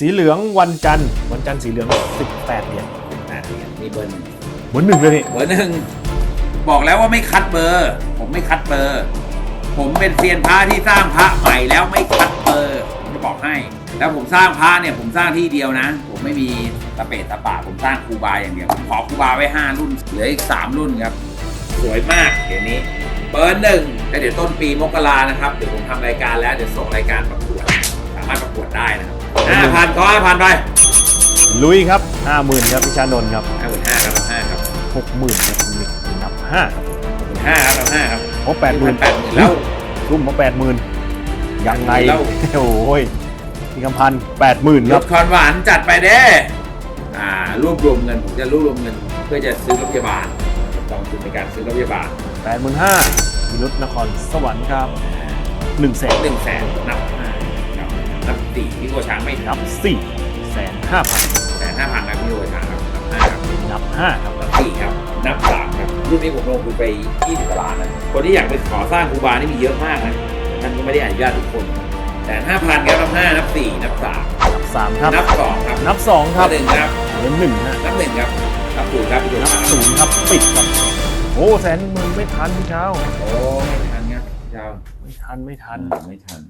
สีเหลืองวันจันทร์วันจันทร์สีเหลือง18เหรียญแปดเหรียญนี่เบอร์หนึ่งเหมือนหนึ่งเลยพี่เบอร์หนึ่งบอกแล้วว่าไม่คัดเบอร์ ผมไม่คัดเบอร์ ผมเป็นเซียนพระที่สร้างพระใหม่แล้วไม่คัดเบอร์ผมจะบอกให้ แล้วผมสร้างพระเนี่ยผมสร้างที่เดียวนะ ผมไม่มีตะเปะตะปาผมสร้างครูบาอย่างเดียวผมขอครูบาไว้5รุ่นเหลืออีก3รุ่นครับ สวยมากเดี๋ยวนี้เบอร์หนึ่งแล้วเดี๋ยวต้นปีมกรานะครับเดี๋ยวผมทำรายการแล้วเดี๋ยวส่งรายการประกวดสามารถประกวดได้นะครับห้าพันขอห้าพันไปลุยครับ50,000ครับพิชานนท์ครับห้าหมื่นห้าครับห้าครับ60,000ครับมิกนับห้าครับห้าครับห้าครับโอ้80,000แปดหมื่นแล้วทุ่มมา80,000ยังไงแล้วโอ้ยพี่กำพัน80,000รครับถคอนหวานจัดไปเด้อ่ารวบรวมเงินผมจะรวบรวมเงินเพื่อจะซื้อรถพยาบาลกองทุนในการซื้อรถพยาบาล85,000พิรุษนครสวรรค์ครับ1แสนหนึ่งแสนนับห้าครับนั บสี่พี่โกช้างไม่นันับบ4แสน5,000แสนห้าพันนะพี่โกช้างครับนับห้าครับนับ5ครับนับสี่ครับนับสามครับรุ่นนี้ผมลงทุนไปยี่สิบล้านนะคนที่อยากไปขอสร้างครูบานี่มีเยอะมากนะท่านก็ไม่ได้อนุญาตทุกคนแสนห้าพันครับนับห้านับสี่นับสามนับ3ครับนับสองครับนับ2ครับหนึ่งครับเหลือหนึ่งฮะนับหนึ่งครับนับศูนย์ครับพี่โกนับช้างศูนย์ครับปิดครับโอ้แสนหนึ่งไม่ทันพี่เช้าโอ้ไม่ทันครับเจ้าไม่ทันไม่ทัน ไม่ทัน